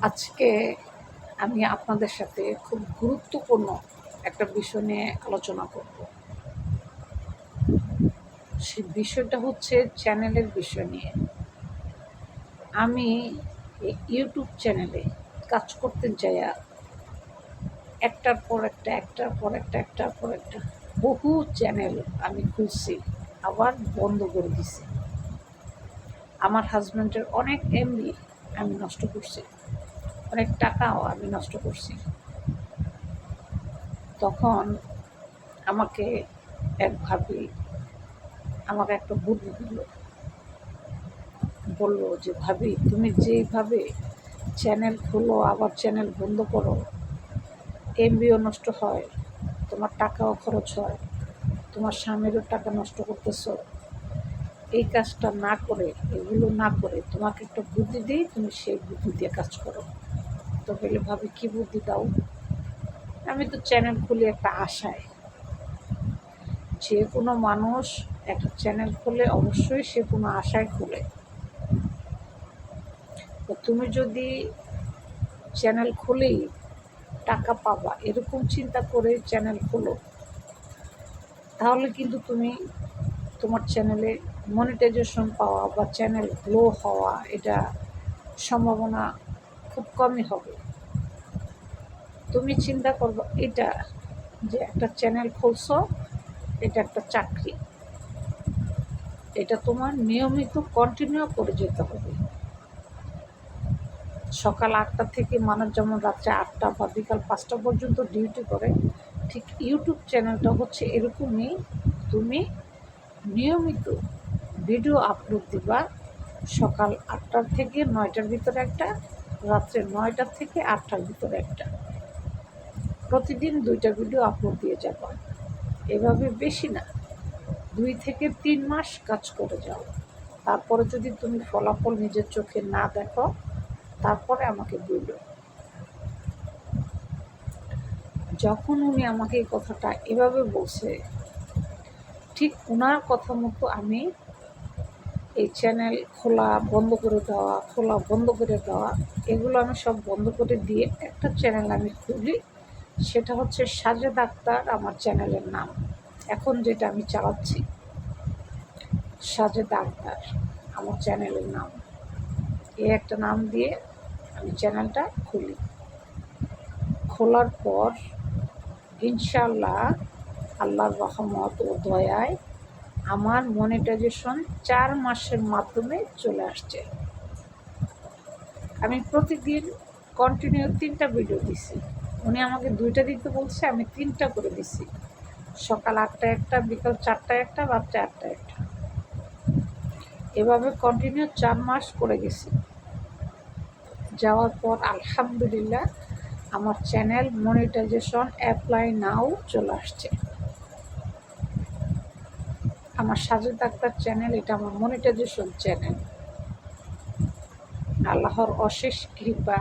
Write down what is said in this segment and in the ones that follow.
আজকে আমি আপনাদের সাথে খুব গুরুত্বপূর্ণ একটা বিষয় নিয়ে আলোচনা করব। সে বিষয়টা হচ্ছে চ্যানেলের বিষয় নিয়ে। আমি ইউটিউব চ্যানেলে কাজ করতে যাইয়া একটার পর একটা, একটার পর একটা, একটার পর একটা, বহু চ্যানেল আমি খুলছি, আবার বন্ধ করে দিছি। আমার হাজব্যান্ডের অনেক এমবি আমি নষ্ট করছি। অনেক টাকাও আমি নষ্ট করছি। তখন আমাকে এক ভাবি আমাকে একটা বুদ্ধি দিল। বলল যে, ভাবি, তুমি যেইভাবে চ্যানেল খোলো, আবার চ্যানেল বন্ধ করো এমবিও নষ্ট হয়, তোমার টাকাও খরচ হয়, তোমার স্বামীরও টাকা নষ্ট করতেছো এই কাজটা না করে, এগুলো না করে তোমাকে একটা বুদ্ধি দিই, তুমি সেই বুদ্ধি দিয়ে কাজ করো। তো বলে, ভাবি, কী বুদ্ধি দাও? আমি তো চ্যানেল খুলি একটা আশায়। যে কোনো মানুষ একটা চ্যানেল খুলে, অবশ্যই সে কোনো আশায় খুলে। তো তুমি যদি চ্যানেল খুলেই টাকা পাবা, এরকম চিন্তা করে চ্যানেল খোলো, তাহলে কিন্তু তুমি তোমার চ্যানেলে মনিটাইজেশন পাওয়া বা চ্যানেল গ্লো হওয়া, এটা সম্ভাবনা খুব কমই হবে। তুমি চিন্তা করব, এটা যে একটা চ্যানেল খুলছো, এটা একটা চাকরি। এটা তোমার নিয়মিত কন্টিনিউ করে যেতে হবে। সকাল আটটা থেকে মানুষ যেমন রাত্রে আটটা বা বিকাল পাঁচটা পর্যন্ত ডিউটি করে। ঠিক ইউটিউব চ্যানেলটা হচ্ছে এরকমই। তুমি নিয়মিত ভিডিও আপলোড দিবা সকাল আটটার থেকে নয়টার ভিতরে একটা, রাত্রে নয়টার থেকে আটটার ভিতরে একটা। প্রতিদিন দুইটা ভিডিও আপলোড দিয়ে যাবা। এভাবে বেশি না। দুই থেকে তিন মাস কাজ করে যাও। তারপরে যদি তুমি ফলাফল নিজের চোখে না দেখো, তারপরে আমাকে বলল যখন উনি আমাকে এই কথাটা এভাবে বলছে, ঠিক ওনার কথা মতো আমি এই চ্যানেল খোলা, বন্ধ করে দেওয়া, খোলা, বন্ধ করে দেওয়া, এগুলো আমি সব বন্ধ করে দিয়ে একটা চ্যানেল আমি খুলি। সেটা হচ্ছে সাজেদ আক্তার আমার চ্যানেলের নাম। এখন যেটা আমি চালাচ্ছি, সাজেদ আক্তার আমার চ্যানেলের নাম। এই একটা নাম দিয়ে আমি চ্যানেলটা খুলি। খোলার পর ইনশাল্লাহ আল্লাহর রহমত ও দয়ায় আমার মনিটাইজেশন চার মাসের মাধ্যমে চলে আসছে। আমি প্রতিদিন কন্টিনিউ তিনটা ভিডিও দিছি। উনি আমাকে দুইটা দিতে বলছে, আমি তিনটা করে দিছি। সকাল আটটা একটা, বিকাল চারটা একটা, রাত্রে আটটা একটা। এভাবে কন্টিনিউ চার মাস করে গেছি। যাওয়ার পর আলহামদুলিল্লাহ আমার চ্যানেল মনিটাইজেশন অ্যাপ্লাই নাও চলে আসছে। আমার সাজেদ আক্তার চ্যানেল, এটা আমার মনিটাইজেশন চ্যানেল। আল্লাহর অশেষ কৃপা,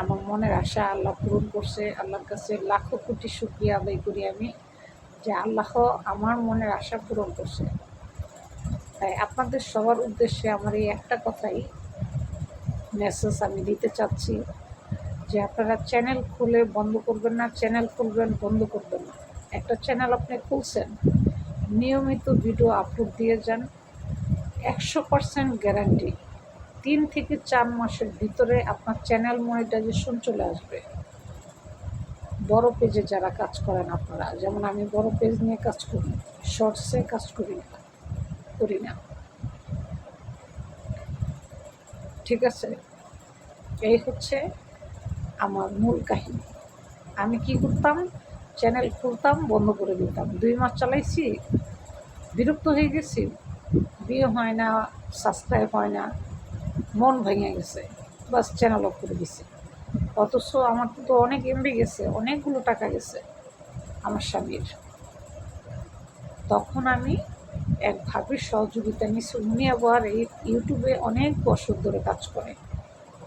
আমার মনের আশা আল্লাহ পূরণ করছে, আল্লাহর কাছে লাখো কোটি শুক্রিয়া আদায় করি আমি যে আল্লাহ আমার মনের আশা পূরণ করছে। তাই আপনাদের সবার উদ্দেশ্যে আমার এই একটা কথাই মেসেজ আমি দিতে চাচ্ছি যে আপনারা চ্যানেল খুলে বন্ধ করবেন না চ্যানেল খুলবেন, বন্ধ করবেন না। একটা চ্যানেল আপনি খুলছেন নিয়মিত ভিডিও আপলোড দিয়ে যান। একশো পারসেন্ট গ্যারান্টি। তিন থেকে চার মাসের ভিতরে আপনার চ্যানেল মনিটাইজেশন চলে আসবে। বড় পেজে যারা কাজ করেন আপনারা, যেমন আমি বড় পেজ নিয়ে কাজ করি, শর্টসে কাজ করি না করি না। ঠিক আছে? এই হচ্ছে আমার মূল কাহিনী। আমি কি করতাম? চ্যানেল খুলতাম, বন্ধ করে দিতাম। দুই মাস চালাইছি, বিরক্ত হয়ে গেছি। বিয়ে হয় না সাবস্ক্রাইব হয় না, মন ভেঙে গেছে। বাস চ্যানেল অফ করে দিছি। অথচ আমার তো অনেক এমবি গেছে, অনেকগুলো টাকা গেছে আমার স্বামীর। তখন আমি এক ভাবির সহযোগিতা নিয়েছি উনি আবার এই ইউটিউবে অনেক বছর ধরে কাজ করে।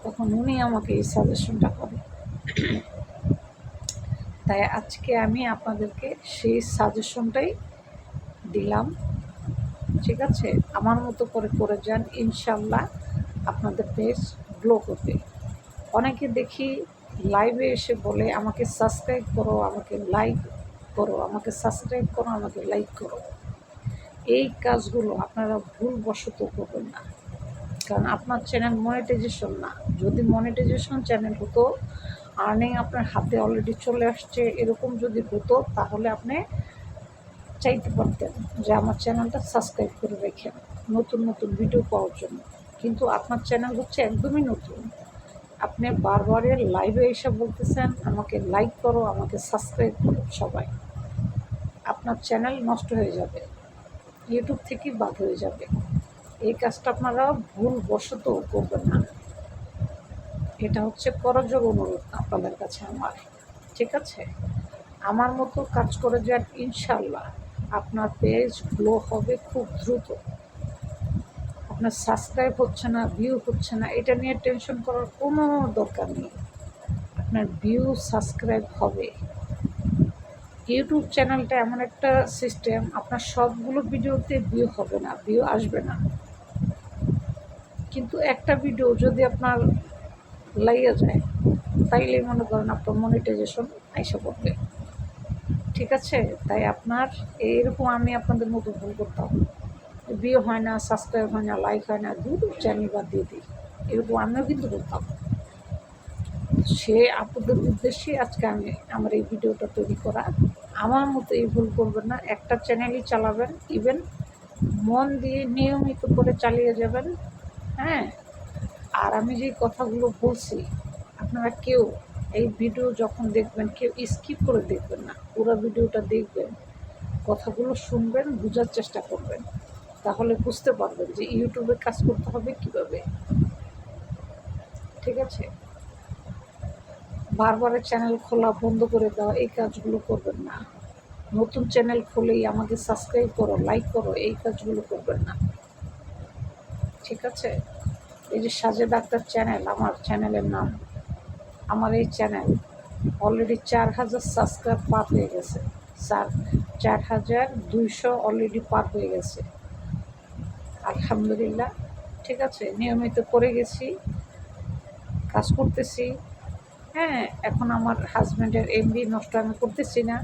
তখন উনি আমাকে এই সাজেশনটা করে। তাই আজকে আমি আপনাদেরকে সেই সাজেশনটাই দিলাম। ঠিক আছে? আমার মতো করে করে যান ইনশাল্লাহ আপনাদের পেজ গ্লো করবে। অনেকে দেখি লাইভে এসে বলে, আমাকে সাবস্ক্রাইব করো, আমাকে লাইক করো, আমাকে সাবস্ক্রাইব করো, আমাকে লাইক করো। এই কাজগুলো আপনারা ভুলবশত করবেন না। কারণ আপনার চ্যানেল মনিটাইজেশন না। যদি মনিটাইজেশন চ্যানেল হতো আর্নিং আপনার হাতে অলরেডি চলে আসছে, এরকম যদি হতো তাহলে আপনি চাইতে পারতেন যে আমার চ্যানেলটা সাবস্ক্রাইব করে রেখেন, নতুন নতুন ভিডিও পাওয়ার জন্য। কিন্তু আপনার চ্যানেল হচ্ছে একদমই নতুন। আপনি বারবারের লাইভে এসে বলতেছেন, আমাকে লাইক করো, আমাকে সাবস্ক্রাইব করো সবাই। আপনার চ্যানেল নষ্ট হয়ে যাবে। ইউটিউব থেকেই বাদ হয়ে যাবে। এই কাজটা আপনারা ভুল বশত করবেন না। এটা হচ্ছে করযোগ অনুরোধ আপনাদের কাছে আমার। ঠিক আছে? আমার মতো কাজ করে যান ইনশাল্লাহ আপনার পেজ গ্লো হবে খুব দ্রুত। আপনার সাবস্ক্রাইব হচ্ছে না ভিউ হচ্ছে না, এটা নিয়ে টেনশন করার কোনো দরকার নেই। আপনার ভিউ সাবস্ক্রাইব হবে। ইউটিউব চ্যানেলটা এমন একটা সিস্টেম আপনার সবগুলো ভিডিওতে ভিউ হবে না ভিউ আসবে না। কিন্তু একটা ভিডিও যদি আপনার লাইয়া যায়, তাইলে মনে করেন আপনার মনিটাইজেশন আইসা পড়বে। ঠিক আছে? তাই আপনার এইরকম আমি আপনাদের মতো ভুল করতাম। বিয়ে হয় না সাবস্ক্রাইব হয় না লাইক হয় না দু চ্যানেল বাদ দিয়ে দিই। এরকম আমিও কিন্তু করতাম। সে আপনাদের উদ্দেশ্যে আজকে আমি আমার এই ভিডিওটা তৈরি করা। আমার মতো এই ভুল করবেন না। একটা চ্যানেলই চালাবেন ইভেন মন দিয়ে নিয়মিত করে চালিয়ে যাবেন। হ্যাঁ? আর আমি যে কথাগুলো বলছি, আপনারা কেউ এই ভিডিও যখন দেখবেন, কেউ স্কিপ করে দেখবেন না। পুরো ভিডিওটা দেখবেন, কথাগুলো শুনবেন, বোঝার চেষ্টা করবেন। তাহলে বুঝতে পারবেন যে ইউটিউবে কাজ করতে হবে কীভাবে। ঠিক আছে? বারবার চ্যানেল খোলা বন্ধ করে দেওয়া, এই কাজগুলো করবেন না। নতুন চ্যানেল খুলেই আমাকে সাবস্ক্রাইব করো লাইক করো, এই কাজগুলো করবেন না। ঠিক আছে? এই যে সাজে ডাক্তার চ্যানেল আমার চ্যানেলের নাম, আমার এই চ্যানেল অলরেডি চার হাজার সাবস্ক্রাইব পার হয়ে গেছে। চার চার হাজার দুইশো অলরেডি পার হয়ে গেছে। আলহামদুলিল্লাহ, ঠিক আছে, নিয়মিত করে গেছি, কাজ করতেছি। হ্যাঁ এখন আমার হাজব্যান্ডের এমবি নষ্ট আমি করতেছি না,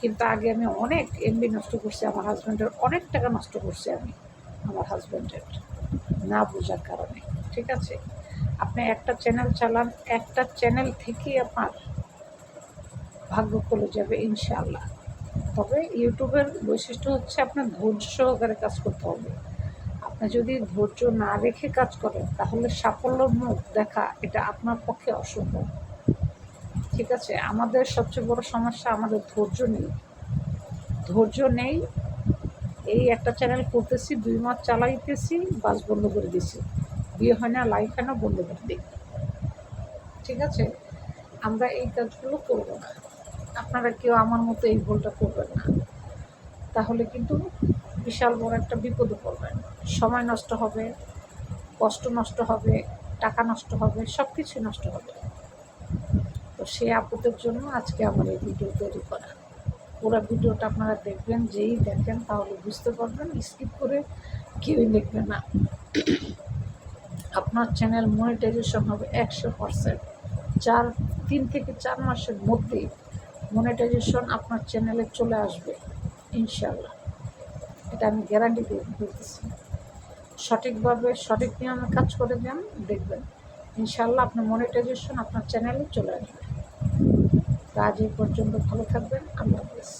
কিন্তু আগে আমি অনেক এমবি নষ্ট করছি, আমার হাজব্যান্ডের অনেক টাকা নষ্ট করছি আমি, আমার হাজব্যান্ডের না বোঝার কারণে, ঠিক আছে? আপনি একটা চ্যানেল চালান, একটা চ্যানেল থেকেই আপনার ভাগ্য খুলে যাবে ইনশাআল্লাহ। তবে ইউটিউবের বৈশিষ্ট্য হচ্ছে আপনার ধৈর্য সহকারে কাজ করতে হবে। আপনি যদি ধৈর্য না রেখে কাজ করেন, তাহলে সাফল্যর মুখ দেখা এটা আপনার পক্ষে অসম্ভব। ঠিক আছে? আমাদের সবচেয়ে বড় সমস্যা আমাদের ধৈর্য নেই। ধৈর্য নেই এই একটা চ্যানেল করতেছি, দুই মাস চালাইতেছি, বাস বন্ধ করে দিছি। বিয়ে হয় না লাইফ হয় না, বন্ধ করে দিই। ঠিক আছে? আমরা এই কাজগুলো করব না। আপনারা কেউ আমার মতো এই ভুলটা করবেন না। তাহলে কিন্তু বিশাল বড় একটা বিপদে পড়বেন। সময় নষ্ট হবে, কষ্ট নষ্ট হবে, টাকা নষ্ট হবে সব কিছু নষ্ট হবে। তো সেই আপদের জন্য আজকে আমার এই ভিডিও তৈরি করা। পুরো ভিডিওটা আপনারা দেখবেন, যেই দেখেন তাহলে বুঝতে পারবেন স্কিপ করে কেউই দেখবেন না। আপনার চ্যানেল মনিটাইজেশন হবে একশো পারসেন্ট চার, তিন থেকে চার মাসের মধ্যেই মনিটাইজেশন আপনার চ্যানেলে চলে আসবে ইনশাল্লাহ এটা আমি গ্যারান্টি দিয়ে বলতেছি। সঠিকভাবে, সঠিক নিয়মে কাজ করে দেন, দেখবেন। ইনশাল্লাহ আপনার মনিটাইজেশন আপনার চ্যানেলে চলে আসবে। তো আজ পর্যন্ত ভালো থাকবেন। আল্লাহ হাফেজ।